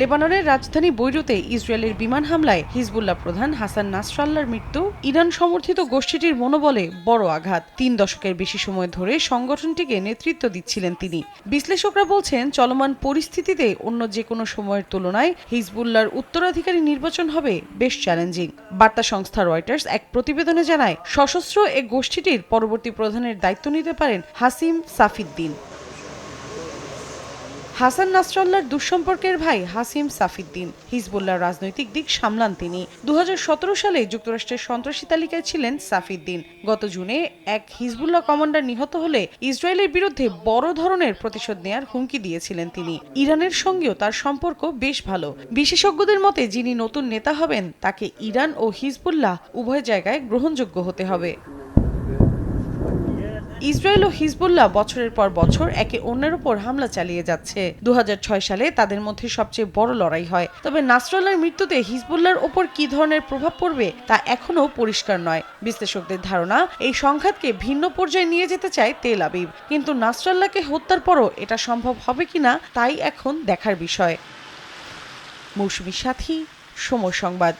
লেবাননের রাজধানী বৈরুতে ইসরায়েলের বিমান হামলায় হিজবুল্লাহ প্রধান হাসান নাসরাল্লার মৃত্যু, ইরান সমর্থিত গোষ্ঠীটির মনোবলে বড় আঘাত। তিন দশকের বেশি সময় ধরে সংগঠনটিকে নেতৃত্ব দিচ্ছিলেন তিনি। বিশ্লেষকরা বলছেন, চলমান পরিস্থিতিতে অন্য যে কোনো সময়ের তুলনায় হিজবুল্লাহর উত্তরাধিকারী নির্বাচন হবে বেশ চ্যালেঞ্জিং। বার্তা সংস্থা রয়টার্স এক প্রতিবেদনে জানায়, সশস্ত্র এ গোষ্ঠীটির পরবর্তী প্রধানের দায়িত্ব নিতে পারেন হাসিম সাফিদ্দিন। হাসান নাসরাল্লাহর দুঃসম্পর্কের ভাই হাসিম সাফিদ্দিন। হিজবুল্লাহ রাজনৈতিক দিক সামলান তিনি। দু হাজার সতেরো সালে যুক্তরাষ্ট্রের সন্ত্রাসী তালিকায় ছিলেন সাফিদ্দিন। গত জুনে এক হিজবুল্লাহ কমান্ডার নিহত হলে ইসরায়েলের বিরুদ্ধে বড় ধরনের প্রতিশোধ নেয়ার হুমকি দিয়েছিলেন তিনি। ইরানের সঙ্গেও তার সম্পর্ক বেশ ভালো। বিশেষজ্ঞদের মতে, যিনি নতুন নেতা হবেন, তাকে ইরান ও হিজবুল্লাহ উভয় জায়গায় গ্রহণযোগ্য হতে হবে। ইসরায়েল ও হিজবুল্লাহ বছরের পর বছর একে অন্যের উপর হামলা চালিয়ে যাচ্ছে। দু হাজার ছয় সালে তাদের মধ্যে সবচেয়ে বড় লড়াই হয়। তবে নাসরাল্লাহর মৃত্যুতে হিজবুল্লাহর ওপর কি ধরনের প্রভাব পড়বে তা এখনও পরিষ্কার নয়। বিশ্লেষকদের ধারণা, এই সংঘাতকে ভিন্ন পর্যায়ে নিয়ে যেতে চায় তেল আবিব। কিন্তু নাসরাল্লাহকে হত্যার পরও এটা সম্ভব হবে কিনা তাই এখন দেখার বিষয়। মৌসুমী সাথী, সময় সংবাদ।